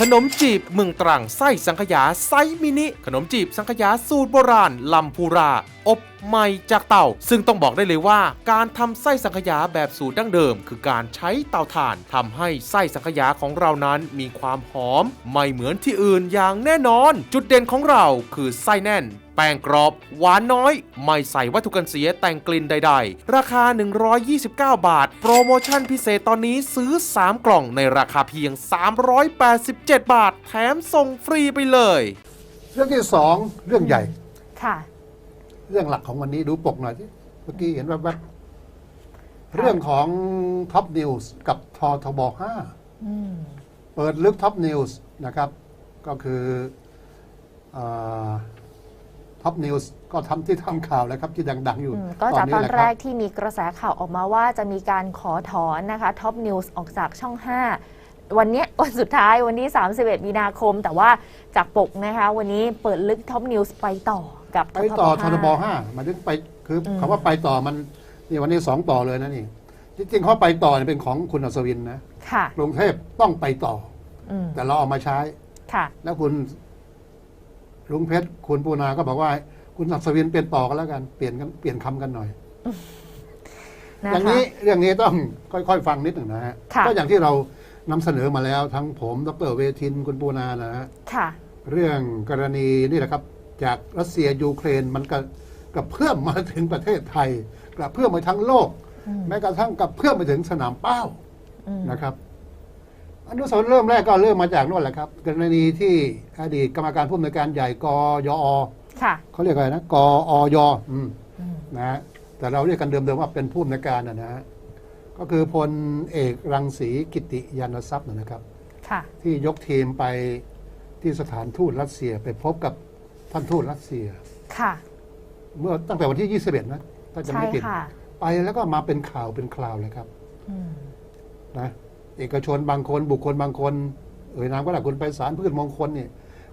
ขนมจีบเมืองตรังไส้สังขยาไซส์มินิ ขนมจีบสังขยาสูตรโบราณลำพูรา อบใหม่จากเตาซึ่งต้องบอกได้เลยว่า การทำไส้สังขยาแบบสูตรดั้งเดิม คือการใช้เตาถ่านทำให้ไส้สังขยาของเรานั้นมีความหอม ไม่เหมือนที่อื่นอย่างแน่นอน จุดเด่นของเราคือไส้แน่น แป้งกรอบ หวานน้อย ไม่ใส่วัตถุกันเสียแต่งกลิ่นใด ๆ ราคา 129 บาท โปรโมชั่นพิเศษตอนนี้ซื้อ 3 กล่องในราคาเพียง 387 บาท แถมส่งฟรีไปเลย เรื่องที่สองเรื่องใหญ่ ค่ะ เรื่องหลักของวันนี้ดูปกหน่อยที่เมื่อกี้เห็นแวบๆเรื่องของท็อปนิวส์กับทอทบอืม5เปิดลึกท็อปนิวส์นะครับ ก็คือ ท็อปนิวส์ก็ทำที่ทำข่าวแล้วครับที่ดัง ๆ อยู่อืมก็จากตอนแหละแรคกบที่มีกระแสข่าวออกมาว่าจะมีการขอถอนนะคะท็อปนิวส์ออกจากช่อง 5 วันเนี้ยวันสุดท้ายวันที่ 31 มีนาคม แต่ว่าจากปกนะคะ วันนี้เปิดลึกท็อปนิวส์ไปต่อกับไปต่อท5ทบ5มาถึงไปคืออืมคำว่าไปต่อมันนี่วันนี้สองต่อเลยนะนี่จริงๆเขาไปต่อเนี่ยเป็นของคุณอัศวินนะค่ะกรุงเทพต้องไปต่ออืมแต่เราเอามาใช้ค่ะแล้วคุณ ลุงเพชรคุณปูนาก็บอกว่า คุณอัศวินเปลี่ยนต่อกันแล้วกันเปลี่ยนกันเปลี่ยนคำกันหน่อยนะอย่างคะนี้เรื่องนี้ต้องค่อยๆ ฟังนิดหนึ่งนะฮะค่ะ ก็อย่างที่เรานำเสนอมาแล้วทั้งผมดรเวทินคุณปูนานะฮะค่ะ เรื่องกรณีนี่แหละครับ จากรัสเซียยูเครนมันก็กระเพื่อมมาถึงประเทศไทยกระเพื่อมมาทั้งโลก อืม แม้กระทั่งกระเพื่อมไปถึงสนามเป้าอืมนะครับ อนุสาวรีย์เริ่มแรกก็เริ่มมาจากนู่นแหละครับกรณีที่อดีตกรรมการผู้อำนวยการใหญ่กยอค่ะ เขาเรียกอะไรนะกอยอืมอืมนะฮะแต่เราเรียกกันเดิมๆว่าเป็นผู้อำนวยการนะนะฮะก็คือพลเอกรังสีกิติยานทรัพย์นะครับ ค่ะ ที่ยกทีมไปที่สถานทูตรัสเซียไปพบกับท่านทูตรัสเซีย ค่ะ เมื่อตั้งแต่วันที่ 21 นะถ้าจะใช่ไม่ผิดค่ะ ไปแล้วก็มาเป็นข่าวเป็นคราวเลยครับอืม นะ เอกชนบางคนบุคคลบางคน เอ่ยนามก็ได้คุณไปสารพืชมงคลนี่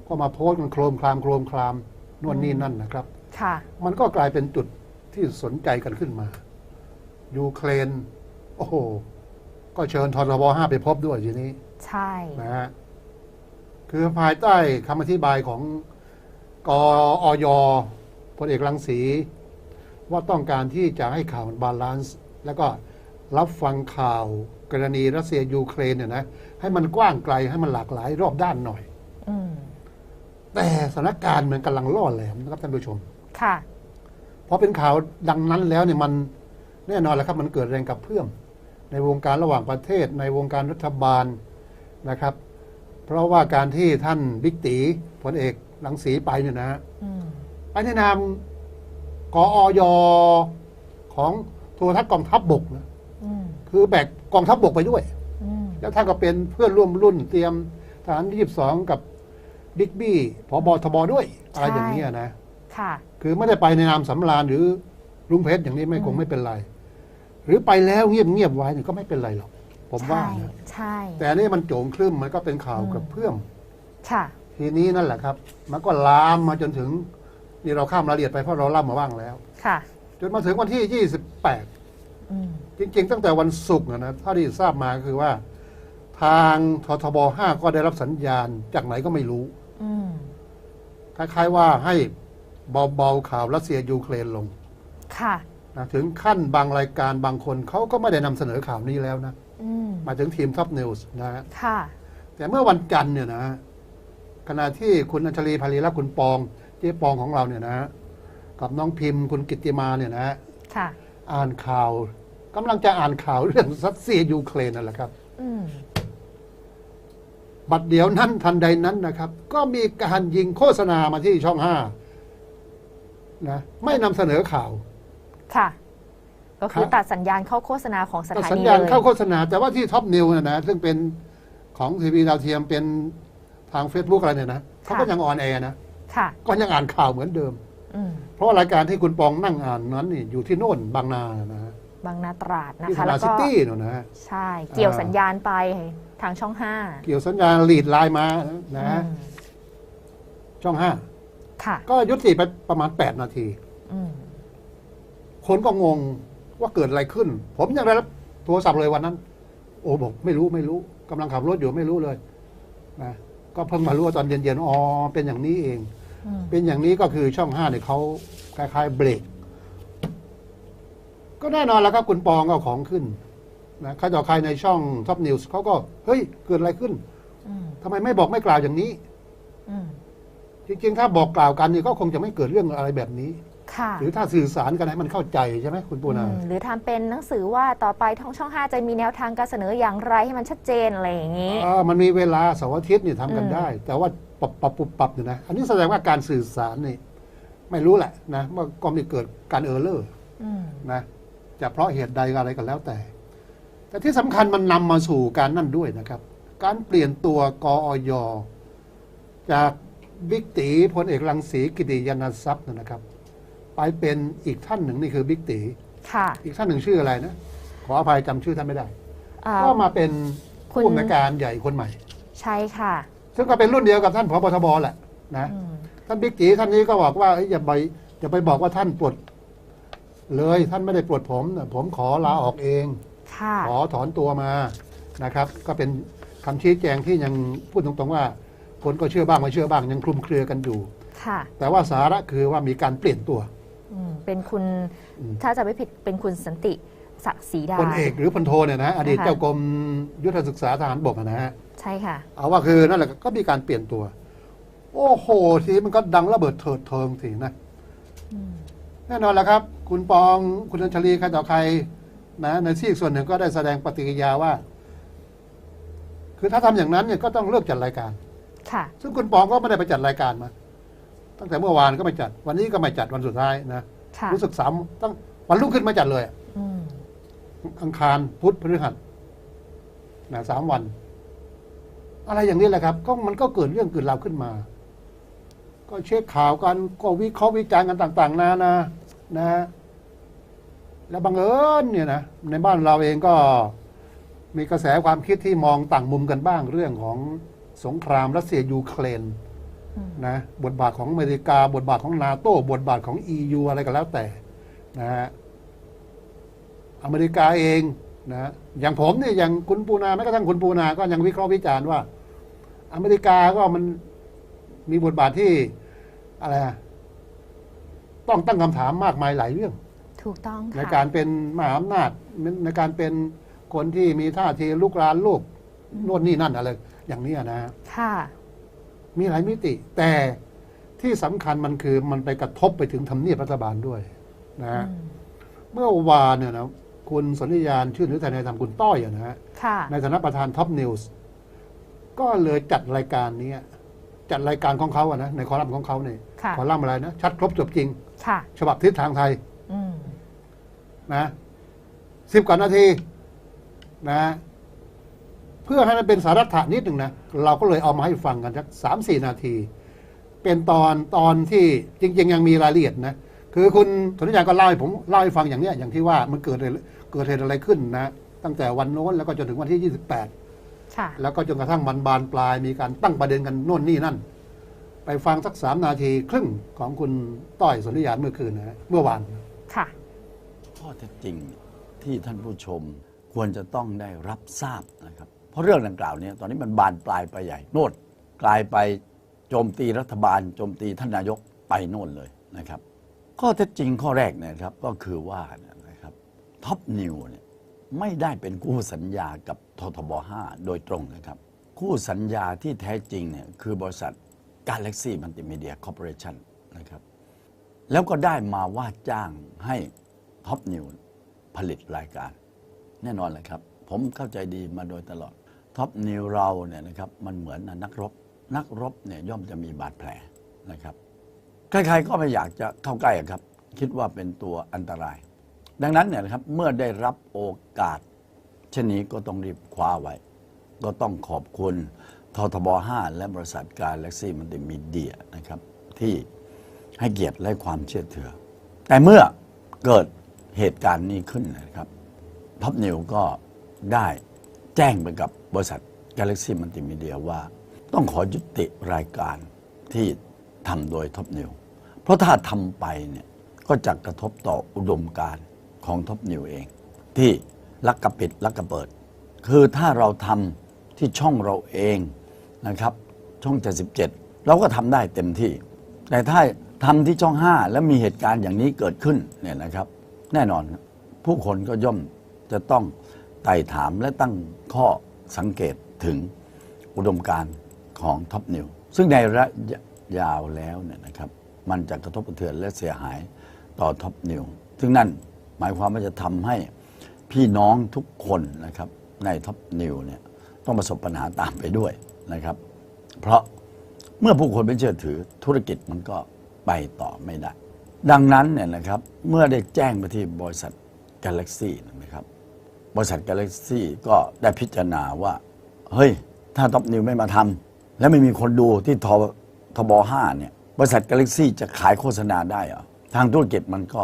ก็มาโพสต์กันโครมครามโครมครามนวนนี่นั่นนะครับค่ะมันก็กลายเป็นจุดที่สนใจกันขึ้นมายูเครนโอ้โหก็เชิญทรบห้าไปพบด้วยทีนี้ ใช่นะฮะคือภายใต้คำอธิบายของกออยพลเอกรังสี ว่าต้องการที่จะให้ข่าวมันบาลานซ์ แล้วก็ รับฟังข่าวกรณีรัสเซียยูเครนเนี่ยนะให้มันกว้างไกลให้มันหลากหลายรอบด้านหน่อยอืมแต่สถานการณ์มันกำลังล่อแหลมนะครับท่านผู้ชม ค่ะพอเป็นข่าวดังนั้นแล้วเนี่ยมันแน่นอนแหล้วครับ มันเกิดแรงกระเพื่อม ในวงการระหว่างประเทศ ในวงการรัฐบาลนะครับ เพราะว่าการที่ท่านบิ๊กตีพลเอกหลังสีไปเนี่ยนะฮะอืมไปในนามกออยของโทรทัศน์กองทัพบบกนะอืม คือแบกกองทัพบบกไปด้วยอืมแล้วท่านก็เป็นเพื่อนร่วมรุ่นเตรียมทหารที่22 กับบิ๊กบี้พบทบด้วย อะไรอย่างนี้ยนะค่ะ คือไม่ได้ไปในนามสำราญหรือลุงเพชรอย่างนี้ไม่อืมคงไม่เป็นไร หรือไปแล้วเงียบเงียบๆไว้เนี่ยก็ไม่เป็นไรหรอก ผมว่าใช่นะใช่แต่อันนี่มันโจงครึ่มมันก็เป็นข่าวอืมกับเพื่อมค่ะ ทีนี้นั่นแหละครับ มันก็ลามมาจนถึงนี่เราข้ามรายละเอียดไปเพราะเราเล่ามาบ้างแล้ว ค่ะ จนมาถึงวันที่ 28อืม จริง ๆ ตั้งแต่วันศุกร์นะนะถ้าที่ทราบมาคือว่า ทางททบ5ก็ได้รับสัญญาณจากไหนก็ไม่รู้อืมคล้ายๆว่าให้เบาๆข่าวรัสเซียยูเครนลงค่ะ นะถึงขั้นบางรายการบางคนเขาก็ไม่ได้นำเสนอข่าวนี้แล้วนะ อืมหมายถึงทีมท็อปนิวส์นะฮะ ค่ะ แต่เมื่อวันจันทร์เนี่ยนะฮะขณะที่คุณอัญชลีภารีและคุณปอง เจ๊ปองของเราเนี่ยนะฮะกับน้องพิมพ์คุณกิตติมาเนี่ยนะฮะค่ะ อ่านข่าว กำลังจะอ่านข่าวเรื่องรัสเซียยูเครนนั่นแหละครับอืมบัดเดี๋ยวนั้นทันใดนั้นนะครับ ก็มีการยิงโฆษณามาที่ช่องห้านะไม่นำเสนอข่าว ค่ะ ก็คือครับตัดสัญญาณเข้าโฆษณาของสก็ถาสัญนีญาณเลยเข้าโฆษณา แต่ว่าที่ท็อปนิวนะนะซึ่งเป็นของทีวีดาวเทียมเป็นทาง Facebook อะไรเนี่ยนะเขาก็ยังออนแอร์นะค่ะก็ยังอ่านข่าวเหมือนเดิมอืมเพราะว่ารายการที่คุณปองนั่งอ่านนั้นนี่อยู่ที่โน่นบางนานะฮะ บางนาตราดนะที่ธคะ นาแล้วซิก็ ตี้นู่นนะฮะ ใช่ เกี่ยวอ่า สัญญาณไปทางช่องห้าเกี่ยวสัญญาณลีดไลน์มานะฮะอืมช่องห้าค่ะก็ยุติไปประมาณ 8 นาที อืมคนก็งงว่าเกิดอะไรขึ้น ผมยังได้รับโทรศัพท์เลยวันนั้น โอ้บอกไม่รู้ไม่รู้กำลังขับรถอยู่ไม่รู้เลยนะก็เพิ่งมารู้ว่าตอนเย็นๆอ๋อเป็นอย่างนี้เอง อืมเป็นอย่างนี้ก็คือช่องห้าเนี่ยเขาคล้ายๆเบรก ก็แน่นอนแล้วครับคุณปองก็เอาของขึ้นนะข้าจอใครในช่องท็อปนิวส์เขาก็เฮ้ยเกิดอะไรขึ้นอืมทำไมไม่บอกไม่กล่าวอย่างนี้อืมจริงๆ ถ้าบอกกล่าวกันเนี่ยก็คงจะไม่เกิดเรื่องอะไรแบบนี้ค่ะหรือถ้าสื่อสารกันให้มันเข้าใจใช่ไหมคุณปูนาอืมหรือทำเป็นหนังสือว่าต่อไปท่องช่อง5จะมีแนวทางการเสนออย่างไรให้มันชัดเจนอะไรอย่างนี้เออมันมีเวลาเสาร์อาทิตย์เนี่ยทำกันอืมได้ แต่ว่าปรับปรับปุบปรับเนี่ยนะอันนี้แสดงว่าการสื่อสารนี่ไม่รู้แหละนะว่าก็มีเกิดการเออร์เลอร์อืมนะ จะเพราะเหตุใดอะไรกันแล้วแต่ แต่ที่สำคัญมันนำมาสู่การนั่นด้วยนะครับ การเปลี่ยนตัวกออยจากบิ๊กตีพลเอกรังสีกิติยานทรัพย์นะครับ ไปเป็นอีกท่านหนึ่งนี่คือบิ๊กตีค่ะอีกท่านหนึ่งชื่ออะไรนะ ขออภัยจำชื่อท่านไม่ได้อ่าก็มาเป็นคุณผู้อำนวยการใหญ่คนใหม่ ใช่ค่ะ ซึ่งก็เป็นรุ่นเดียวกับท่านพบทบแหละนะอืมท่านบิ๊กจีท่านนี้ก็บอกว่าเอ้ยอย่าไปอย่าไปบอกว่าท่านปลด เลยท่านไม่ได้ปลดผมนะผมขอลาออกเอง ค่ะขอถอนตัวมานะครับ ก็เป็นคำชี้แจงที่ยังพูดตรงๆว่า คนก็เชื่อบ้างไม่เชื่อบ้างยังคลุมเครือกันอยู่ ค่ะ แต่ว่าสาระคือว่ามีการเปลี่ยนตัว อืมเป็นคุณอืม ถ้าจะไม่ผิดเป็นคุณสันติศักดิ์ศรีดา พลเอกหรือพลโทเนี่ยนะอดีตนะคะเจ้ากรมยุทธศึกษาทหารบกอะนะฮะใช่ค่ะ เอาว่าคือนั่นแหละก็มีการเปลี่ยนตัว โอ้โหทีมันก็ดังระเบิดเถิดเทิงสินะอืม แน่นอนแล้วครับ คุณปองคุณอัญชลีใครต่อใครนะในที่ส่วนหนึ่งก็ได้แสดงปฏิกิริยาว่า คือถ้าทำอย่างนั้นเนี่ยก็ต้องเลิกจัดรายการค่ะซึ่งคุณปองก็ไม่ได้ไปจัดรายการมา ตั้งแต่เมื่อวานก็ไม่จัด วันนี้ก็ไม่จัดวันสุดท้ายนะค่ะรู้สึกสามตั้งวันรุ่งขึ้นมาจัดเลยอืมอังคารพุธพฤหัสนะสามวัน อะไรอย่างนี้แหละครับ ก็มันก็เกิดเรื่องเกิดราวขึ้นมา ก็เช็คข่าวกัน ก็วิเคราะห์วิจารณ์กันต่าง ๆ นานานะแล้วบังเอิญเนี่ยนะในบ้านเราเองก็มีกระแสความคิดที่มองต่างมุมกันบ้างเรื่องของสงครามรัสเซียยูเครนอืมนะบทบาทของอเมริกา บทบาทของนาโต้บทบาทของ EU อะไรก็แล้วแต่นะฮะอเมริกาเองนะอย่างผมเนี่ยอย่างคุณปูนาแม้กระทั่งคุณปูนาก็ยังวิเคราะห์วิจารณ์ว่า อเมริกาก็มัน มีบทบาทที่อะไรอะต้องตั้งคำถามมากมายหลายเรื่อง ถูกต้องในค่ะการเป็นมหาอำนาจในการเป็นคนที่มีท่าทีลุกรานโลกโน่นนี่นั่นอะไร อย่างเนี้ยนะฮะ ค่ะ มีหลายมิติ แต่ที่สำคัญมันคือมันไปกระทบไปถึงทำเนียบรัฐบาลด้วยนะฮะอืมเมื่อวานเนี่ยนะคุณสนธิยานชื่อหรือไทยในธรรมคุณต้อยอะนะฮะค่ะ ในฐานะประธานท็อปนิวส์ก็เลยจัดรายการนี้ จัดรายการของเขาอะนะในคอลัมน์ของเขาเนี่ยค่ะ คอลัมน์อะไรนะ ชัดครบจบจริง ค่ะ ฉบับทิศทางไทยอืม นะสิบกว่านาทีนะเพื่อให้มันเป็นสาระฐานนิดหนึ่งนะ เราก็เลยเอามาให้ฟังกันสักสามสี่นาที เป็นตอนตอนที่จริง ๆ ยังมีรายละเอียดนะ คือคุณธนิยาก็เล่าให้ผมเล่าให้ฟังอย่างเนี้ยอย่างที่ว่ามันเกิดอะไรเกิดเหตุอะไรขึ้นนะ ตั้งแต่วันโน้นแล้วก็จนถึงวันที่ 28ค่ะ แล้วก็จนกระทั่งมันบานปลายมีการตั้งประเด็นกันโน่นนี่นั่น ไปฟังสักสามนาทีครึ่งของคุณต้อยสนธิยานเมื่อคืนนะฮะเมื่อวานค่ะข้อเท็จจริงที่ท่านผู้ชมควรจะต้องได้รับทราบนะครับ เพราะเรื่องดังกล่าวเนี้ตอนนี้มันบานปลายไปใหญ่โน่นกลายไปโจมตีรัฐบาลโจมตีท่านนายกไปโน่นเลยนะครับ ข้อเท็จจริงข้อแรกเนยนะครับก็คือว่านะครับท็อปนิวเนี่ย ไม่ได้เป็นคู่สัญญากับททบ 5 โดยตรงนะครับ คู่สัญญาที่แท้จริงเนี่ยคือบริษัท Galaxy Multimedia Corporation นะครับ แล้วก็ได้มาว่าจ้างให้ท็อปนิวผลิตรายการ แน่นอนเลยครับ ผมเข้าใจดีมาโดยตลอดท็อปนิวเราเนี่ยนะครับมันเหมือนนักรบ นักรบเนี่ยย่อมจะมีบาดแผลนะครับ ใครๆก็ไม่อยากจะเข้าใกล้ครับ คิดว่าเป็นตัวอันตราย ดังนั้นเนี่ยนะครับเมื่อได้รับโอกาส เช่นนี้ก็ต้องรีบคว้าไว้ ก็ต้องขอบคุณททบ 5 และบริษัทการเล็กซี่มันติมีเดียนะครับ ที่ให้เกียรติและความเชื่อถือ แต่เมื่อเกิดเหตุการณ์นี้ขึ้นนะครับท็อปนิวก็ได้แจ้งไปกับบริษัท Galaxy Multimedia ว่า ต้องขอยุติรายการที่ทำโดยท็อปนิวเพราะถ้าทำไปเนี่ยก็จะกระทบต่ออุดมการณ์ ของท็อปนิวเอง ที่ลักกระปิดลักกระเปิด คือถ้าเราทำที่ช่องเราเองนะครับ ช่อง 77 เราก็ทำได้เต็มที่ แต่ถ้าทำที่ช่อง 5 แล้วมีเหตุการณ์อย่างนี้เกิดขึ้นเนี่ยนะครับ แน่นอนผู้คนก็ย่อมจะต้องไต่ถามและตั้งข้อสังเกตถึงอุดมการณ์ของท็อปนิวซึ่งในระยะยาวแล้วเนี่ยนะครับ มันจะกระทบกระเทือนและเสียหายต่อท็อปนิวซึ่งนั่น มายความว่าจะทำให้พี่น้องทุกคนนะครับในท็อปนิวเนี่ยต้องประสบปัญหาตามไปด้วยนะครับ เพราะเมื่อผู้คนไม่เชื่อถือธุรกิจมันก็ไปต่อไม่ได้ ดังนั้นเนี่ยนะครับเมื่อได้แจ้งไปที่บริษัท Galaxy นะครับบริษัท Galaxy ก็ได้พิจารณาว่า เฮ้ย ถ้าท็อปนิวไม่มาทำและไม่มีคนดูที่ททบ5เนี่ยบริษัท Galaxy จะขายโฆษณาได้เหรอทางธุรกิจมันก็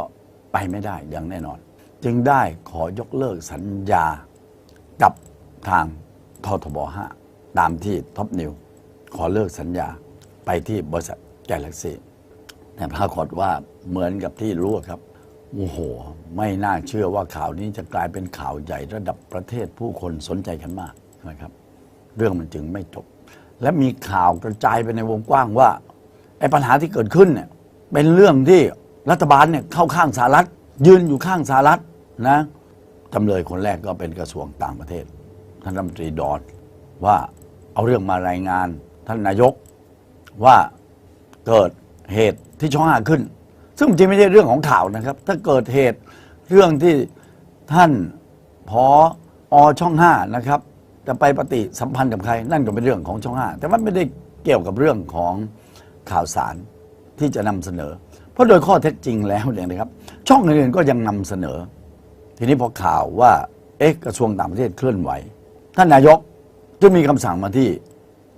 ไปไม่ได้อย่างแน่นอน จึงได้ขอยกเลิกสัญญากับทางททบ 5 ตามที่ท็อปนิว ขอเลิกสัญญาไปที่บริษัท Galaxy แต่ปรากฏว่าเหมือนกับที่รู้ครับโอ้โห ไม่น่าเชื่อว่าข่าวนี้จะกลายเป็นข่าวใหญ่ระดับประเทศผู้คนสนใจกันมากนะครับ เรื่องมันจึงไม่จบ และมีข่าวกระจายไปในวงกว้างว่าไอ้ปัญหาที่เกิดขึ้นเนี่ยเป็นเรื่องที่ รัฐบาลเนี่ยเข้าข้างสหรัฐ ยืนอยู่ข้างสหรัฐนะจำเลยคนแรกก็เป็นกระทรวงต่างประเทศ ท่านรัฐมนตรีดอนว่าเอาเรื่องมารายงานท่านนายกว่าเกิดเหตุที่ช่องห้าขึ้น ซึ่งจริงไม่ใช่เรื่องของข่าวนะครับ ถ้าเกิดเหตุเรื่องที่ท่านพออช่องห้านะครับจะไปปฏิสัมพันธ์กับใคร นั่นก็เป็นเรื่องของช่องห้าแต่ว่าไม่ได้เกี่ยวกับเรื่องของข่าวสารที่จะนำเสนอ ราะโดยข้อเท็จจริงแล้วเนี่ยนะครับ ช่องอื่นๆก็ยังนำเสนอ ทีนี้พอข่าวว่าเอ๊ะกระทรวงต่างประเทศเคลื่อนไหว ท่านนายกจึงมีคำสั่งมาที่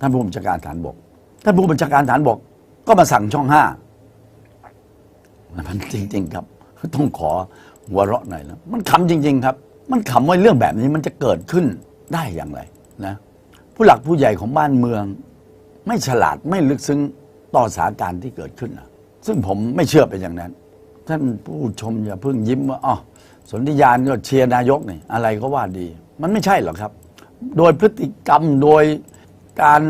ท่านผู้บัญชาการฐานบก ท่านผู้บัญชาการฐานบก ก็มาสั่งช่องห้ามันจริง ๆ ครับ ต้องขอหัวเราะหน่อยนะมันขำจริง ๆ ครับ มันขำว่าเรื่องแบบนี้มันจะเกิดขึ้นได้อย่างไรนะผู้หลักผู้ใหญ่ของบ้านเมือง ไม่ฉลาดไม่ลึกซึ้งต่อสถานการณ์ที่เกิดขึ้นนะ ซึ่งผมไม่เชื่อเป็นอย่างนั้น ท่านผู้ชมอย่าเพิ่งยิ้มว่าอ๋อสนธิยานก็เชียร์นายกนี่อะไรก็ว่าดี มันไม่ใช่หรอกครับ โดยพฤติกรรมโดยการ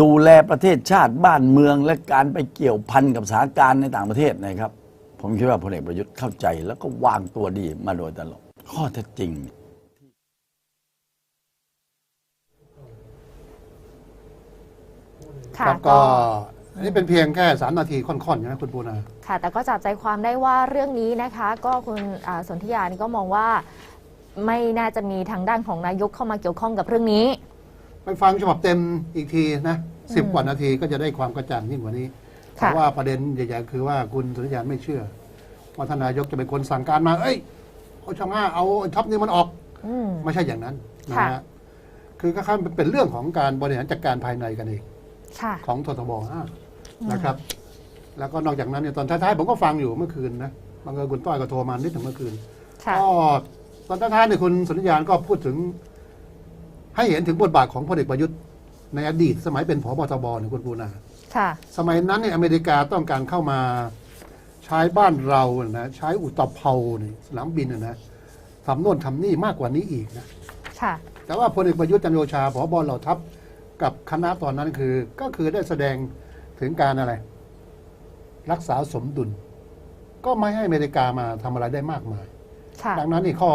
ดูแลประเทศชาติบ้านเมือง และการไปเกี่ยวพันกับสถานการณ์ในต่างประเทศนะครับ ผมคิดว่าพลเอกประยุทธ์เข้าใจ แล้วก็วางตัวดีมาโดยตลอดข้อเท็จจริง ค่ะครับก็ อันนี้เป็นเพียงแค่สามนาทีค่อนๆใช่ไหมคุณปูนา ค่ะ แต่ก็จับใจความได้ว่าเรื่องนี้นะคะ ก็คุณอ่าสนธิยานี่ก็มองว่าไม่น่าจะมีทางด้านของนายกเข้ามาเกี่ยวข้องกับเรื่องนี้ ไปฟังฉบับเต็มอีกทีนะสิบอืมกว่านาทีก็จะได้ความกระจ่างยิ่งกว่านี้เพค่ะ ราะว่าประเด็นใหญ่ๆคือว่าคุณสุริยานไม่เชื่อ ว่าท่านนายกจะเป็นคนสั่งการมา เอ้ยเอาช่องห้าเอาท็อปนี้มันออก อืม ไม่ใช่อย่างนั้นนะค่ะ ฮะคือก็ค่เป็นเรื่องของการบริหารจัดการภายในกันเองค่ะ ของททบห้า นะครับ แล้วก็นอกจากนั้นเนี่ยตอนท้ายๆผมก็ฟังอยู่เมื่อคืนนะบางเอิญคุณต้อยก็โทรมานิดหนึ่งเมื่อคืนค่ะ ก็ตอนท้ายๆเนี่ยคุณสุริยานก็พูดถึง ให้เห็นถึงบทบาทของพลเอกประยุทธ์ในอดีต สมัยเป็นผบทบเนี่ยคุณปูนา ค่ะ สมัยนั้นเนี่ยอเมริกาต้องการเข้ามาใช้บ้านเรานะใช้อุตภเปาเนี่ยสนามบินนะนะทำโน่นทำนี่มากกว่านี้อีกนะ ค่ะ แต่ว่าพลเอกประยุทธ์จันทร์โอชาผบเหล่าทัพกับคณะตอนนั้นคือ ก็คือได้แสดง ถึงการอะไร รักษาสมดุล ก็ไม่ให้อเมริกามาทำอะไรได้มากมายค่ะดังนั้นนี่ข้อ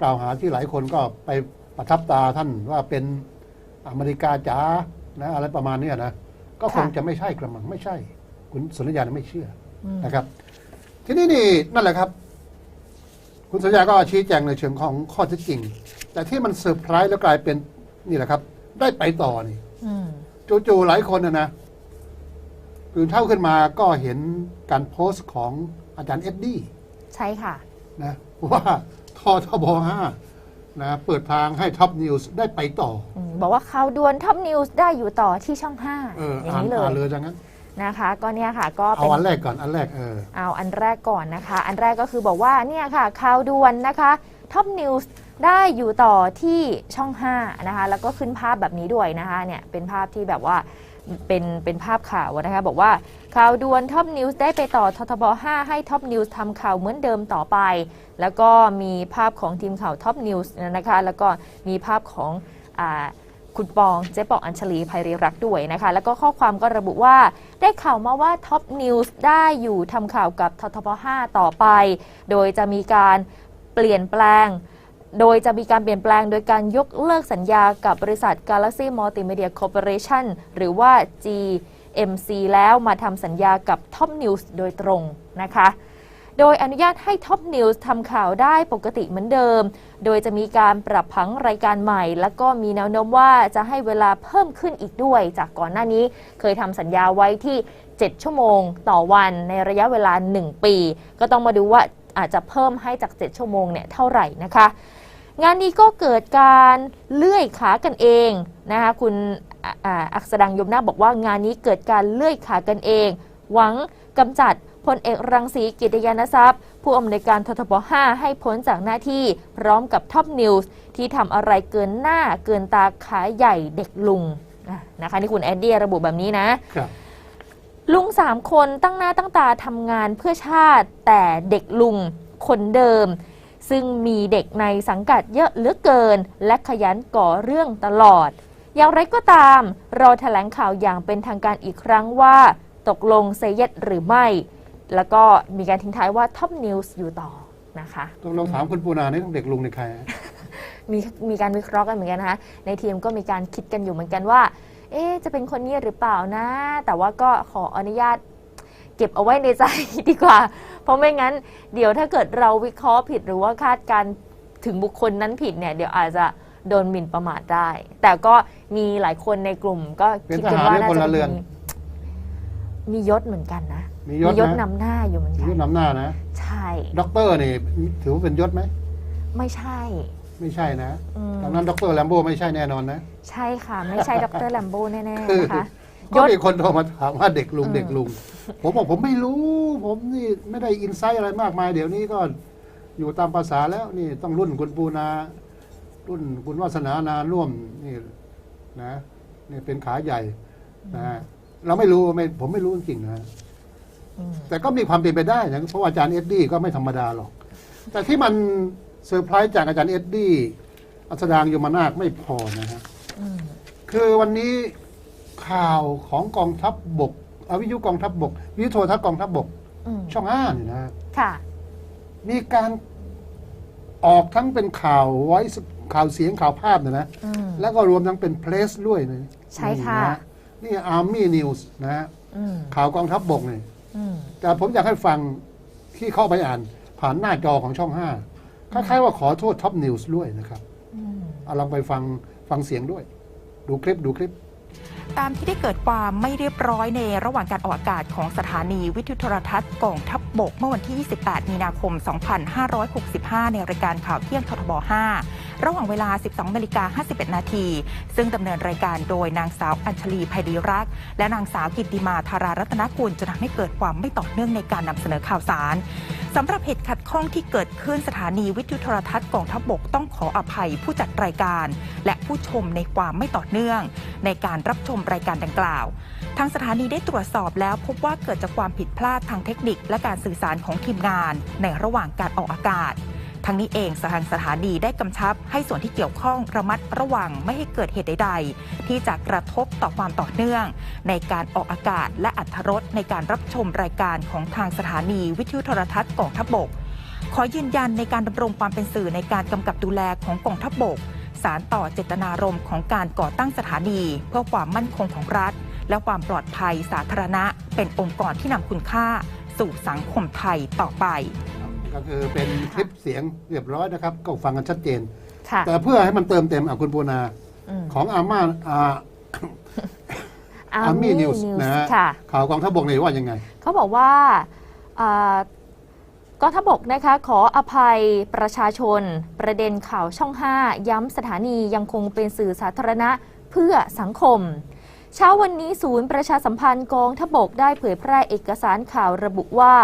กล่าวหาที่หลายคนก็ไปประทับตาท่านว่าเป็นอเมริกาจ๋านะอะไรประมาณเนี้ยนะ ก็คงค่ะจะไม่ใช่กระมังไม่ใช่ คุณสุริยาไม่เชื่ออืมนะครับ ทีนี้นี่นั่นแหละครับ คุณสุริยาก็ชี้แจงในเชิงของข้อเท็จจริง แต่ที่มันเซอร์ไพรส์แล้วกลายเป็นนี่แหละครับ ได้ไปต่อนี่อืมจู่ๆหลายคนนะนะ ตื่นเท่าขึ้นมาก็เห็นการโพสต์ของอาจารย์เอ็ดดี้ใช่ค่ะนะว่าทอทบห้านะเปิดทางให้ท็อปนิวส์ได้ไปต่ออืมบอกว่าข่าวด่วนท็อปนิวส์ได้อยู่ต่อที่ช่องเออ5อย่างอ่านนี้เลอ่านยเลยจังงั้นนะคะก็เนี่ยค่ะก็เอาเป็นอันแรกก่อนอันแรกเออเอาอันแรกก่อนนะคะ อันแรกก็คือบอกว่าเนี่ยค่ะข่าวด่วนนะคะ ท็อปนิวส์ได้อยู่ต่อที่ช่อง 5 นะคะ แล้วก็ขึ้นภาพแบบนี้ด้วยนะคะเนี่ยเป็นภาพที่แบบว่าเป็นเป็นภาพข่าวนะคะบอกว่าข่าวด่วนท็อปนิวส์ได้ไปต่อททบ 5 ให้ท็อปนิวส์ทำข่าวเหมือนเดิมต่อไป แล้วก็มีภาพของทีมข่าวท็อปนิวส์นะคะแล้วก็มีภาพของอาคุณปองเจ๊ปองอัญชลีภัยรีรักด้วยนะคะ แล้วก็ข้อความก็ระบุว่าได้ข่าวมาว่าท็อปนิวส์ได้อยู่ทำข่าวกับททพ5ต่อไป โดยจะมีการ เปลี่ยนแปลง โดยจะมีการเปลี่ยนแปลงโดยการยกเลิกสัญญากับบริษัท Galaxy Multimedia Corporation หรือว่า GMC แล้วมาทำสัญญากับ Top News โดยตรงนะคะโดยอนุญาตให้ Top News ทำข่าวได้ปกติเหมือนเดิม โดยจะมีการปรับผังรายการใหม่ แล้วก็มีแนวโน้มว่าจะให้เวลาเพิ่มขึ้นอีกด้วย จากก่อนหน้านี้เคยทำสัญญาไว้ที่ 7 ชั่วโมงต่อวันในระยะเวลา 1 ปี ก็ต้องมาดูว่า อาจจะเพิ่มให้จาก 7 ชั่วโมงเนี่ยเท่าไหร่นะคะ งานนี้ก็เกิดการเลื่อยขากันเองนะคะคุณอักษดังยมนาบอกว่างานนี้เกิดการเลื่อยขากันเอง หวังกำจัดพลเอกรังสีกิตยานทรัพย์ ผู้อำนวยการททบ 5 ให้พ้นจากหน้าที่พร้อมกับท็อปนิวส์ที่ทำอะไรเกินหน้าเกินตาขาใหญ่เด็กลุงนะคะนี่คุณแอดดี้ระบุแบบนี้นะครับ ลุงสามคนตั้งหน้าตั้งตาทำงานเพื่อชาติ แต่เด็กลุงคนเดิม ซึ่งมีเด็กในสังกัดเยอะเหลือเกิน และขยันก่อเรื่องตลอด อย่างไรก็ตาม รอแถลงข่าวอย่างเป็นทางการอีกครั้งว่า ตกลงเซเยตหรือไม่ แล้วก็มีการทิ้งท้ายว่าท็อปนิวส์อยู่ต่อนะคะต้องลองถามคุณปูนานี่ต้องเด็กลุงในใครฮะมีมีการวิเคราะห์กันเหมือนกันนะคะในทีมก็มีการคิดกันอยู่เหมือนกันว่า เอ๊ะจะเป็นคนนี้หรือเปล่านะ แต่ว่าก็ขออนุญาตเก็บเอาไว้ในใจดีกว่า เพราะไม่งั้น เดี๋ยวถ้าเกิดเราวิเคราะห์ผิดหรือว่าคาดการณ์ถึงบุคคลนั้นผิดเนี่ย เดี๋ยวอาจจะโดนหมิ่นประมาทได้ แต่ก็มีหลายคนในกลุ่มก็คิดกันว่าน่าจะมีมียศเหมือนกันนะ มียศยศนะนำหน้าอยู่เหมือนมีกัยนศนำหน้านะ ใช่ ด็อกเตอร์นี่ถือว่าเป็นยศไหม ไม่ใช่ ไม่ใช่นะอืม ดังนั้นด็อกเตอร์แลมโบไม่ใช่แน่นอนนะ ใช่ค่ะ ไม่ใช่ดรแลมโบ้แน่ๆคือนะคะก็ยศมีคนโทรมาถามว่าเด็กลุงอืมเด็กลุง ผมบอกผมไม่รู้ ผมนี่ไม่ได้อินไซต์อะไรมากมาย เดี๋ยวนี้ก็อยู่ตามภาษาแล้วนี่ต้องรุ่นคุณปูนา รุ่นคุณวาสนานาร่วมนี่นะนี่เป็นขาใหญ่นะฮะเราไม่รู้ไม่ผมไม่รู้จริงๆนะ อืมแต่ก็มีความเป็นไปได้นะเพราะว่าอาจารย์เอ็ดดี้ก็ไม่ธรรมดาหรอก แต่ที่มัน เซอร์ไพรส์จากอาจารย์เอ็ดดี้อัสดางยมนาคไม่พอนะฮะอืมคือวันนี้ข่าวของกองทัพบบกอวิทยุกองทัพบบก วิทยุโทรทัศน์กองทัพบบกอืมช่องห้านี่นะค่ะ มีการออกทั้งเป็นข่าวไว้ข่าวเสียงข่าวภาพเนี่ยนะอืมแล้วก็รวมทั้งเป็นเพลสด้วยนะใช่ค่ะ นี่อาร์มี่นิวส์นะฮะอืมข่าวกองทัพบบกเนี่ยอืมแต่ผมอยากให้ฟังที่เข้าไปอ่าน ผ่านหน้าจอของช่องห้า คล้ายๆว่าขอโทษท็อปนิวส์ด้วยนะครับอืมเอาลองไปฟังฟังเสียงด้วย ดูคลิปดูคลิป ตามที่ได้เกิดความไม่เรียบร้อยในระหว่างการออกอากาศของสถานีวิทยุโทรทัศน์กองทัพบบกเมื่อวันที่ 28 มีนาคม 2565 ในรายการข่าวเที่ยงททบ 5 ระหว่างเวลา 12นาฬิกา51 นาที ซึ่งดำเนินรายการโดยนางสาวอัญชลีภัยดีรัก และนางสาวกิตติมาธารารัตนกุลจนทำให้เกิดความไม่ต่อเนื่องในการนำเสนอข่าวสารสำหรับเหตุขัดข้องที่เกิดขึ้นสถานีวิทยุโทรทัศน์กองทัพบบกต้องขออภัยผู้จัดรายการ และผู้ชมในความไม่ต่อเนื่อง ในการรับชมรายการดังกล่าว ทางสถานีได้ตรวจสอบแล้วพบว่าเกิดจากความผิดพลาดทางเทคนิคและการสื่อสารของทีมงาน ในระหว่างการออกอากาศทั้งนี้เองทางสถานีได้กำชับให้ส่วนที่เกี่ยวข้องระมัดระวังไม่ให้เกิดเหตุใดๆ ที่จะกระทบต่อความต่อเนื่อง ในการออกอากาศและอัธรสในการรับชมรายการของทางสถานีวิทยุโทรทัศน์กองทัพบกขอยืนยันในการดำรงความเป็นสื่อในการกำกับดูแลของกองทัพบก สารต่อเจตนารมณ์ของการก่อตั้งสถานี เพื่อความมั่นคงของรัฐ และความปลอดภัยสาธารณะ เป็นองค์กรที่นำคุณค่า สู่สังคมไทยต่อไป ก็คือเป็นคลิปเสียงเรียบร้อยนะครับ ก็ฟังกันชัดเจนค่ะแต่เพื่อให้มันเติมเต็มอะคุณปูนาอืมของอาม่าอา Army News นะฮะค่ะข่าวกองทัพบกเนี่ยว่ายังไง เขาบอกว่าอ่า กองทัพบกนะคะขออภัยประชาชน ประเด็นข่าวช่อง 5 ย้ำสถานียังคงเป็นสื่อสาธารณะเพื่อสังคม เช้าวันนี้ศูนย์ประชาสัมพันธ์กองทพบกได้เผยแพร่เอกสารข่าวระบุว่า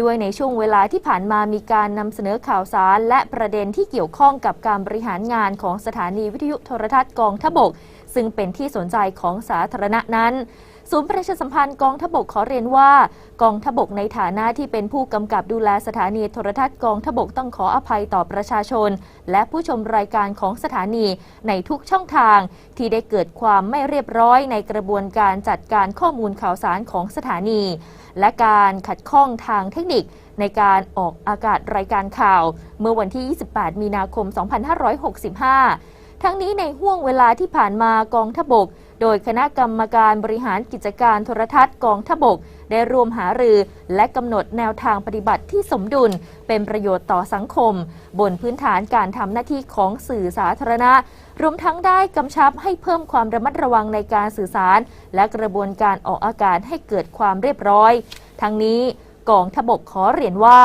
ด้วยในช่วงเวลาที่ผ่านมามีการนำเสนอข่าวสาร และประเด็นที่เกี่ยวข้องกับการบริหารงานของสถานีวิทยุโทรทัศน์กองทพบก ซึ่งเป็นที่สนใจของสาธารณะนั้น ศูนย์ประชาสัมพันธ์กองทบกขอเรียนว่า กองทบกในฐานะที่เป็นผู้กำกับดูแลสถานีโทรทัศน์กองทบกต้องขออภัยต่อประชาชน และผู้ชมรายการของสถานีในทุกช่องทาง ที่ได้เกิดความไม่เรียบร้อยในกระบวนการจัดการข้อมูลข่าวสารของสถานี และการขัดข้องทางเทคนิคในการออกอากาศรายการข่าว เมื่อวันที่ 28 มีนาคม 2565 ทั้งนี้ในห่วงเวลาที่ผ่านมากองทบก โดยคณะกรรมการบริหารกิจการโทรทัศน์กองทบก ได้รวมหารือ และกำหนดแนวทางปฏิบัติที่สมดุล เป็นประโยชน์ต่อสังคม บนพื้นฐานการทำหน้าที่ของสื่อสาธารณะ รวมทั้งได้กำชับให้เพิ่มความระมัดระวังในการสื่อสาร และกระบวนการออกอากาศให้เกิดความเรียบร้อย ทั้งนี้กองทบกขอเรียนว่า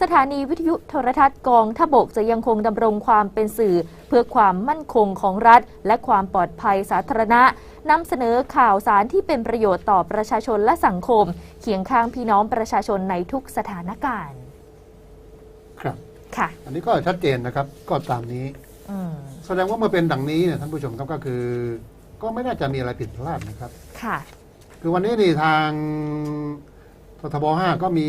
สถานีวิทยุโทรทัศน์กองทบกจะยังคงดำรงความเป็นสื่อ เพื่อความมั่นคงของรัฐ และความปลอดภัยสาธารณะ นำเสนอข่าวสารที่เป็นประโยชน์ต่อประชาชนและสังคม เคียงข้างพี่น้องประชาชนในทุกสถานการณ์ ครับค่ะ อันนี้ก็ชัดเจนนะครับ ก็ตามนี้อืมแสดงว่าเมื่อเป็นดังนี้เนี่ยท่านผู้ชมครับก็คือ ก็ไม่น่าจะมีอะไรผิดพลาดนะครับ ค่ะ คือวันนี้นี่ทางททบ5ก็มี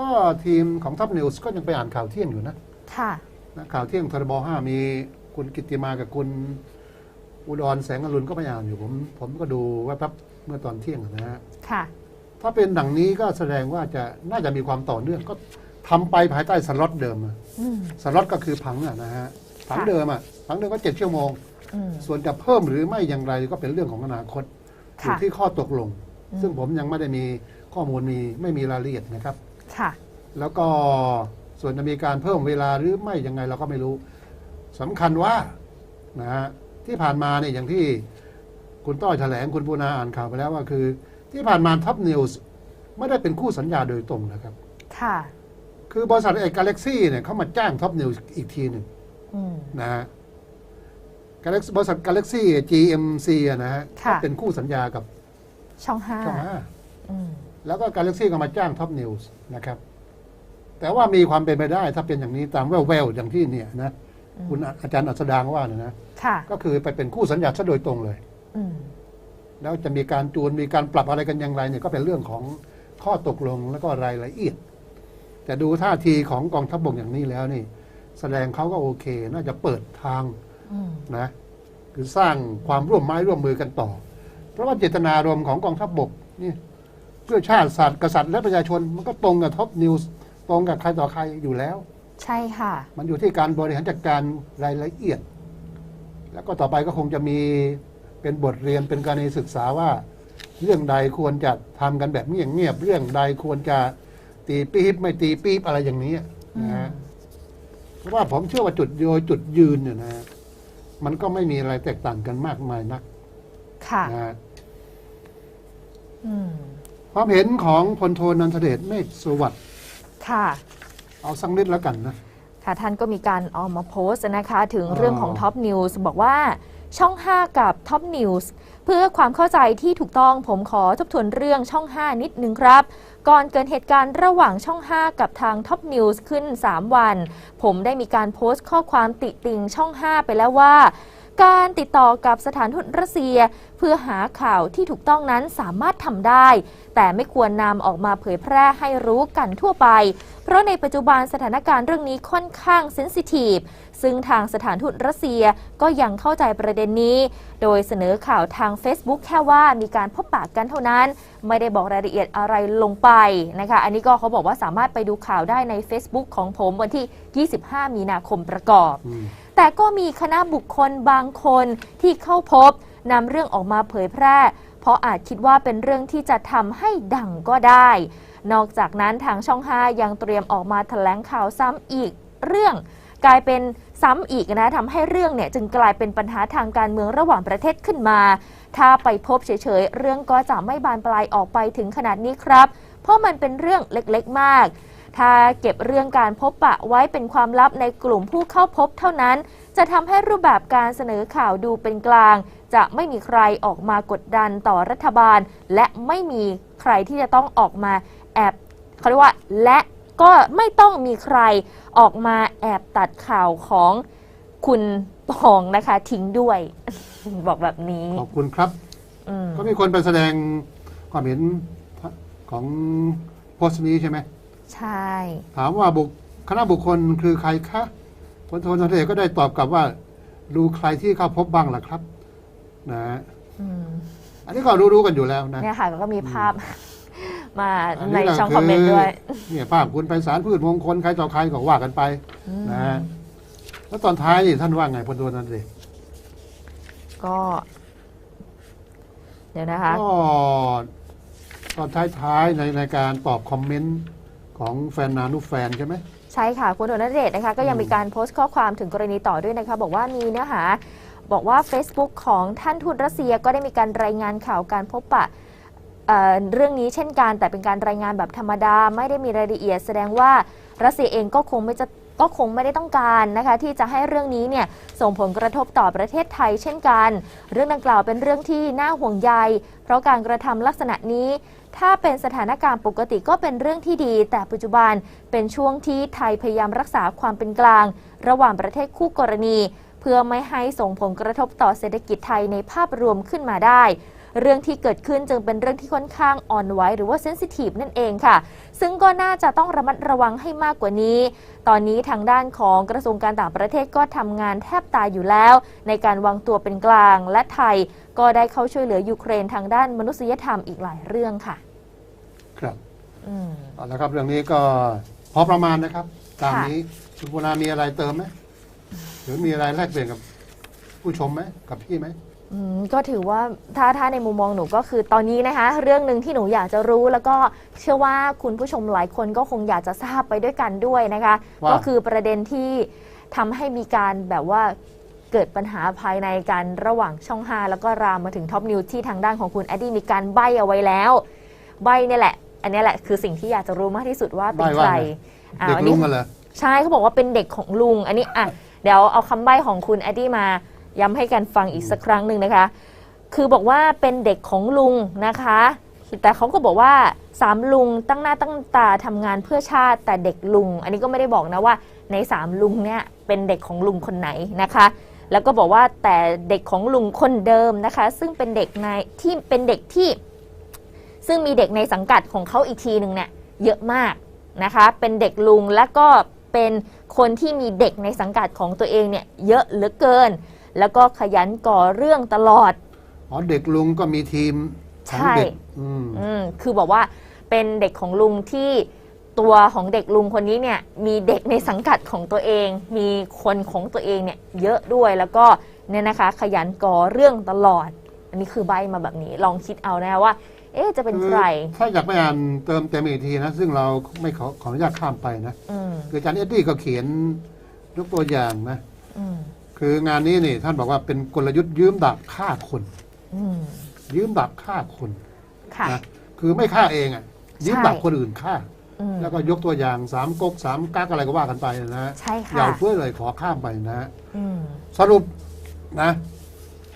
ก็ทีมของทัพนิวส์ก็ยังไปอ่านข่าวเที่ยงอยู่นะค่ะ นะข่าวเที่ยงททบ5มีคุณกิตติมากับคุณ อุดรแสงอรุณก็ไปอ่านอยู่ผม ผมก็ดูแวบๆเมื่อตอนเที่ยงนะฮะค่ะ ถ้าเป็นดังนี้ก็แสดงว่าจะน่าจะมีความต่อเนื่องก็ทำไปภายใต้สล็อตเดิมอะอืมสล็อตก็คือผังอะนะฮะผังค่ะเดิมอะผังเดิมก็เจ็ดชั่วโมงอืมส่วนจะเพิ่มหรือไม่อย่างไรก็เป็นเรื่องของอนาคตอยู่ค่ะที่ข้อตกลงอืมซึ่งผมยังไม่ได้มีข้อมูลมีไม่มีรายละเอียดนะครับค่ะ แล้วก็ส่วนจะมีการเพิ่มเวลาหรือไม่ยังไงเราก็ไม่รู้สำคัญว่านะฮะ ที่ผ่านมาเนี่ยอย่างที่คุณต้อยแถลงคุณปูนาอ่านข่าวไปแล้วว่าคือ ที่ผ่านมาท็อปนิวส์ไม่ได้เป็นคู่สัญญาโดยตรงนะครับ ค่ะ คือบริษัทเอกกาแล็กซี่เนี่ยเขามาจ้างท็อปนิวส์อีกทีหนึ่งอืมนะฮะ Galaxy บริษัท Galaxy GMC อะนะฮะค่ะก็เป็นคู่สัญญากับช่องห้าช่องห้าอืมแล้วก็ Galaxy ก็มาจ้างท็อปนิวส์นะครับ แต่ว่ามีความเป็นไปได้ถ้าเป็นอย่างนี้ตามแววๆอย่างที่เนี่ยนะ คุณอาจารย์อัสดางว่าเนี่ยนะค่ะก็คือไปเป็นคู่สัญญาซะโดยตรงเลย อืมแล้วจะมีการจูนมีการปรับอะไรกันอย่างไรเนี่ยก็เป็นเรื่องของข้อตกลงแล้วก็รายละเอียด แต่ดูท่าทีของกองทัพบกอย่างนี้แล้วนี่ แสดงเขาก็โอเค น่าจะเปิดทางอืมนะ คือสร้างความร่วมไม้ร่วมมือกันต่อ เพราะว่าเจตนารมณ์ของกองทัพบกนี่เพื่อชาติศาสตร์กษัตริย์และประชาชนมันก็ตรงกับท็อปนิวส์ตรงกับใครต่อใครอยู่แล้ว ใช่ค่ะ มันอยู่ที่การบริหารจัดการรายละเอียด แล้วก็ต่อไปก็คงจะมีเป็นบทเรียนเป็นการศึกษาว่า เรื่องใดควรจะทำกันแบบเงียบๆเรื่องใดควรจะตีปี๊บไม่ตีปี๊บอะไรอย่างนี้นะฮะเพราะว่าผมเชื่อว่าจุดโยจุดยืนเนี่ยนะฮะมันก็ไม่มีอะไรแตกต่างกันมากมายนัก ค่ะนะฮะอืมความเห็นของพลโทนันทเดชเมฆสวัสดิ์ค่ะ เอาสักนิดแล้วกันนะ ค่ะท่านก็มีการเอามาโพสต์นะคะ ถึงอ๋อเรื่องของ Top News บอกว่าช่อง 5 กับ Top News เพื่อความเข้าใจที่ถูกต้องผมขอทบทวนเรื่องช่อง 5 นิดนึงครับ ก่อนเกิดเหตุการณ์ระหว่างช่อง 5 กับทาง Top News ขึ้น 3 วัน ผมได้มีการโพสต์ข้อความติติงช่อง 5 ไปแล้วว่า การติดต่อกับสถานทูตรัสเซีย เพื่อหาข่าวที่ถูกต้องนั้นสามารถทำได้ แต่ไม่ควรนำออกมาเผยแพร่ให้รู้กันทั่วไป เพราะในปัจจุบันสถานการณ์เรื่องนี้ค่อนข้างเซนซิทีฟซึ่งทางสถานทูตรัสเซียก็ยังเข้าใจประเด็นนี้ โดยเสนอข่าวทาง Facebook แค่ว่ามีการพบปากกันเท่านั้น ไม่ได้บอกรายละเอียดอะไรลงไปนะคะ อันนี้ก็เขาบอกว่าสามารถไปดูข่าวได้ใน Facebook ของผมวันที่ 25 มีนาคมประกอบอ แต่ก็มีคณะบุคคลบางคนที่เข้าพบนำเรื่องออกมาเผยแพร่ เพราะอาจคิดว่าเป็นเรื่องที่จะทำให้ดังก็ได้ นอกจากนั้นทางช่อง 5 ยังเตรียมออกมาแถลงข่าวซ้ำอีกเรื่องกลายเป็นซ้ำอีกนะทำให้เรื่องเนี่ยจึงกลายเป็นปัญหาทางการเมืองระหว่างประเทศขึ้นมา ถ้าไปพบเฉยๆ เรื่องก็จะไม่บานปลายออกไปถึงขนาดนี้ครับ เพราะมันเป็นเรื่องเล็กๆมาก ถ้าเก็บเรื่องการพบปะไว้เป็นความลับในกลุ่มผู้เข้าพบเท่านั้น จะทำให้รูปแบบการเสนอข่าวดูเป็นกลาง จะไม่มีใครออกมากดดันต่อรัฐบาล และไม่มีใครที่จะต้องออกมาแอบเขาเรียกว่าและก็ไม่ต้องมีใครออกมาแอบตัดข่าวของคุณปองนะคะทิ้งด้วย บอกแบบนี้ขอบคุณครับอืมก็มีคนไปแสดงความเห็นของโพสต์นี้ใช่ไหม ใช่ ถามว่าบุคคณะบุคคลคือใครคะพลโทนเทก็ได้ตอบกลับว่า ดูใครที่เข้าพบบ้างล่ะครับนะฮะอืมอันนี้ก็รู้ๆกันอยู่แล้วนะ เนี่ยค่ะก็มีภาพมาอันในนี้ก็ช่องคอมเมนต์ด้วย เนี่ยภาพคุณไปสารพืชมงคลใครต่อใครก็ว่ากันไปอืมนะฮะแล้วตอนท้ายนี่ท่านว่าไงพลโทนันเดชก็ เดี๋ยวนะคะก็ตอนท้ายๆในในการตอบคอมเมนต์ ของแฟนนานุแฟนใช่ไหมใช่ค่ะ คุณโดนัทเดชนะคะก็ยังมีการโพสต์ข้อความถึงกรณีต่อด้วยนะคะ บอกว่ามีเนื้อหาบอกว่า Facebook ของท่านทูตรัสเซียก็ได้มีการรายงานข่าวการพบปะเอ่อเรื่องนี้เช่นกัน แต่เป็นการรายงานแบบธรรมดา ไม่ได้มีรายละเอียด แสดงว่ารัสเซียเองก็คงไม่จะก็คงไม่ได้ต้องการนะคะที่จะให้เรื่องนี้เนี่ยส่งผลกระทบต่อประเทศไทยเช่นกัน เรื่องดังกล่าวเป็นเรื่องที่น่าห่วงใย เพราะการกระทำลักษณะนี้ ถ้าเป็นสถานการณ์ปกติก็เป็นเรื่องที่ดี แต่ปัจจุบันเป็นช่วงที่ไทยพยายามรักษาความเป็นกลาง ระหว่างประเทศคู่กรณี เพื่อไม่ให้ส่งผลกระทบต่อเศรษฐกิจไทยในภาพรวมขึ้นมาได้ เรื่องที่เกิดขึ้นจึงเป็นเรื่องที่ค่อนข้างอ่อนไหวหรือว่าเซนซิทีฟนั่นเองค่ะ ซึ่งก็น่าจะต้องระมัดระวังให้มากกว่านี้ ตอนนี้ทางด้านของกระทรวงการต่างประเทศก็ทำงานแทบตายอยู่แล้ว ในการวางตัวเป็นกลางและไทย ก็ได้เข้าช่วยเหลือยูเครนทางด้านมนุษยธรรมอีกหลายเรื่องค่ะ ครับอืมเอาละครับเรื่องนี้ก็พอประมาณนะครับ ตามค่ะนี้คุณปุณามีอะไรเติมไหมหรือมีอะไรแลกเปลี่ยนกับผู้ชมไหมกับพี่ไหม อืมก็ถือว่าถ้าถ้าในมุมมองหนูก็คือตอนนี้นะคะ เรื่องหนึ่งที่หนูอยากจะรู้ แล้วก็เชื่อว่าคุณผู้ชมหลายคนก็คงอยากจะทราบไปด้วยกันด้วยนะคะ ว่า ก็คือประเด็นที่ทำให้มีการแบบว่าเกิดปัญหาภายในการระหว่างช่อง 5 แล้วก็รามมาถึงท็อปนิวที่ทางด้านของคุณแอดดี้มีการใบเอาไว้แล้ว ใบเนี่ยแหละ อันเนี้ยแหละคือสิ่งที่อยากจะรู้มากที่สุดว่าเป็นใครอ่าเด็กอันลุนี้งกันเหรอ ใช่เขาบอกว่าเป็นเด็กของลุง อันนี้อะเดี๋ยวเอาคำใบ้ของคุณแอดดี้มา ย้ำให้กันฟังอีกสักครั้งหนึ่งนะคะ คือบอกว่าเป็นเด็กของลุงนะคะ แต่เขาก็บอกว่าสามลุงตั้งหน้าตั้งตาทำงานเพื่อชาติแต่เด็กลุง อันนี้ก็ไม่ได้บอกนะว่าในสามลุงเนี่ยเป็นเด็กของลุงคนไหนนะคะแล้วก็บอกว่าแต่เด็กของลุงคนเดิมนะคะ ซึ่งเป็นเด็กในที่เป็นเด็กที่ ซึ่งมีเด็กในสังกัดของเขาอีกทีหนึ่งเนี่ยเยอะมากนะคะ เป็นเด็กลุงและก็เป็นคนที่มีเด็กในสังกัดของตัวเองเนี่ยเยอะเหลือเกิน แล้วก็ขยันก่อเรื่องตลอด อ๋อเด็กลุงก็มีทีมของใช่เด็กอืมอืมคือบอกว่าเป็นเด็กของลุงที่ตัวของเด็กลุงคนนี้เนี่ยมีเด็กในสังกัดของตัวเอง มีคนของตัวเองเนี่ยเยอะด้วยแล้วก็เนี่ยนะคะ ขยันก่อเรื่องตลอด อันนี้คือใบมาแบบนี้ลองคิดเอานะว่า เอ๊ะจะเป็นใคร ถ้าอยากไปอ่านเติมเต็มอีกทีนะ ซึ่งเราไม่ขอขออนุญาตข้ามไปนะอืมคืออาจารย์เอ็ดดี้ก็เขียนยกตัวอย่างนะอืม คืองานนี้นี่ท่านบอกว่าเป็นกลยุทธ์ยืมดาบฆ่าคน อืมยืมดาบฆ่าคนค่ะ นะคือไม่ฆ่าเองอะยืมใช่ดาบคนอื่นฆ่า อืมแล้วก็ยกตัวอย่างสามก๊กสามกักอะไรก็ว่ากันไปนะฮะ ใช่อย่าค่ะเพื่อเลยขอข้ามไปนะฮะอืมสรุปนะ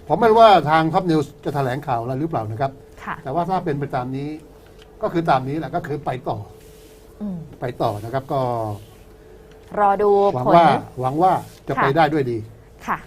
ผมไม่รู้ว่าทางท็อปนิวส์จะแถลงข่าวอะไรหรือเปล่านะครับ ค่ะ แต่ว่าถ้าเป็นไปตามนี้ ก็คือตามนี้แหละก็คือไปต่ออืมไปต่อนะครับ ก็รอดูหวังผล ว่าหวังว่าจะค่ะ ไปได้ด้วยดี ค่ะ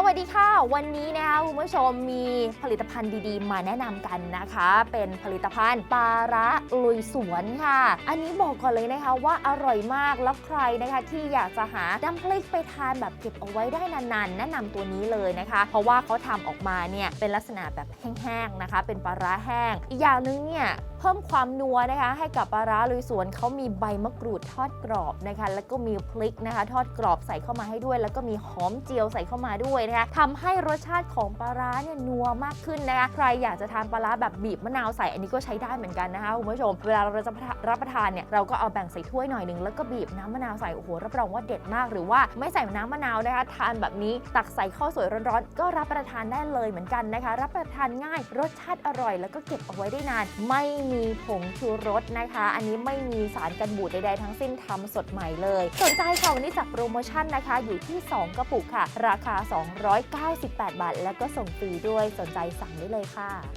สวัสดีค่ะ วันนี้นะคะคุณผู้ชมมีผลิตภัณฑ์ดีๆ มาแนะนำกันนะคะ เป็นผลิตภัณฑ์ปลาระลุยสวนค่ะ อันนี้บอกก่อนเลยนะคะว่าอร่อยมากแล้วใครนะคะที่อยากจะหาน้ำพริกไปทานแบบเก็บเอาไว้ได้นานๆ แนะนำตัวนี้เลยนะคะ เพราะว่าเขาทำออกมาเนี่ยเป็นลักษณะแบบแห้งๆนะคะ เป็นปลาร้าแห้ง อีกอย่างหนึงเนี่ยเพิ่มความนัวนะคะให้กับปลาร้าลุยสวนเขามีใบมะกรูดทอดกรอบนะคะแล้วก็มีพริกนะคะ ทอดกรอบใส่เข้ามาให้ด้วย แล้วก็มีหอมเจียวใส่เข้ามาด้วยนะคะทำให้รสชาติของปลาร้าเนี่ยนัวมากขึ้นนะคะใครอยากจะทานปลาร้าแบบบีบมะนาวใส่อันนี้ก็ใช้ได้เหมือนกันนะคะคุณผู้ชม เวลาเราจะรับประทานเนี่ยเราก็เอาแบ่งใส่ถ้วยหน่อยหนึ่งแล้วก็บีบน้ำมะนาวใส่โอ้โหรับรองว่าเด็ดมากหรือว่าไม่ใส่น้ำมะนาวนะคะ ทานแบบนี้ตักใส่ข้าวสวยร้อนๆก็รับประทานได้เลยเหมือนกันนะคะ รับประทานง่าย รสชาติอร่อย แล้วก็เก็บเอาไว้ได้นานไม่มีผงชูรสนะคะ อันนี้ไม่มีสารกันบูดใดๆทั้งสิ้นทำสดใหม่เลย สนใจค่ะวันนี้จัดโปรโมชั่นนะคะ อยู่ที่ 2 กระปุกค่ะ ราคา 298 บาท แล้วก็ส่งฟรีด้วยสนใจสั่งได้เลยค่ะ